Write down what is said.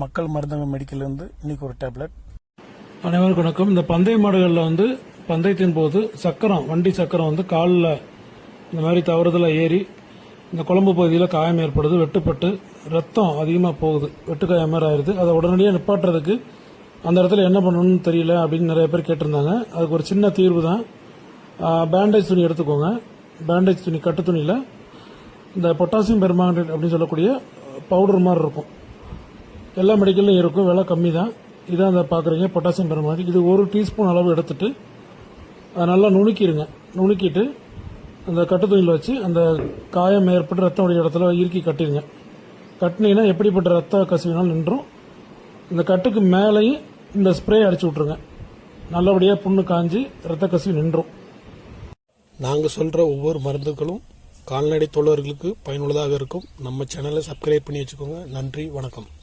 மக்கள் மருந்தகம் மெடிக்கல்லேருந்து இன்னைக்கு ஒரு டேப்லெட் அனைவருக்கும் வணக்கம். இந்த பந்தய மாடுகளில் வந்து பந்தயத்தின் போது சக்கரம் வண்டி சக்கரம் வந்து காலில் இந்த மாதிரி தவறுதலாக ஏறி இந்த குழம்பு பகுதியில் காயம் ஏற்படுது வெட்டுப்பட்டு ரத்தம் அதிகமாக போகுது வெட்டுக்காயம் மாதிரி ஆயிடுது. அதை உடனடியாக நிப்பாட்டுறதுக்கு அந்த இடத்துல என்ன பண்ணணும்னு தெரியல அப்படின்னு நிறைய பேர் கேட்டிருந்தாங்க. அதுக்கு ஒரு சின்ன தீர்வு தான். பேண்டேஜ் துணி எடுத்துக்கோங்க. பேண்டேஜ் துணி கட்டு துணியில் இந்த பொட்டாசியம் பெர்மாங்கனேட் அப்படின்னு சொல்லக்கூடிய பவுடர் மாதிரி இருக்கும். எல்லா மெடிக்கல்லையும் இருக்கும். விலை கம்மி தான் இதான் அந்த பார்க்குறீங்க பொட்டாசியம் பெர்மாங்கனேட் இது ஒரு டீஸ்பூன் அளவு எடுத்துட்டு அதை நல்லா நுணுக்கிடுங்க நுணுக்கிட்டு அந்த கட்டு துணியில் வச்சு அந்த காயம் ஏற்பட்டு ரத்தம் உடைய இடத்துல இறுக்கி கட்டிடுங்க கட்டினீங்கன்னா எப்படிப்பட்ட ரத்த கசிவினாலும் நின்றும். இந்த கட்டுக்கு மேலேயும் இந்த ஸ்ப்ரே அடிச்சு விட்ருங்க நல்லபடியாக புண்ணு காஞ்சி ரத்த கசிவு நின்றும். நாங்கள் சொல்கிற ஒவ்வொரு மருந்துகளும் கால்நடை தொழிலர்களுக்கு பயனுள்ளதாக இருக்கும். நம்ம சேனலை சப்ஸ்கிரைப் பண்ணி வச்சுக்கோங்க. நன்றி வணக்கம்.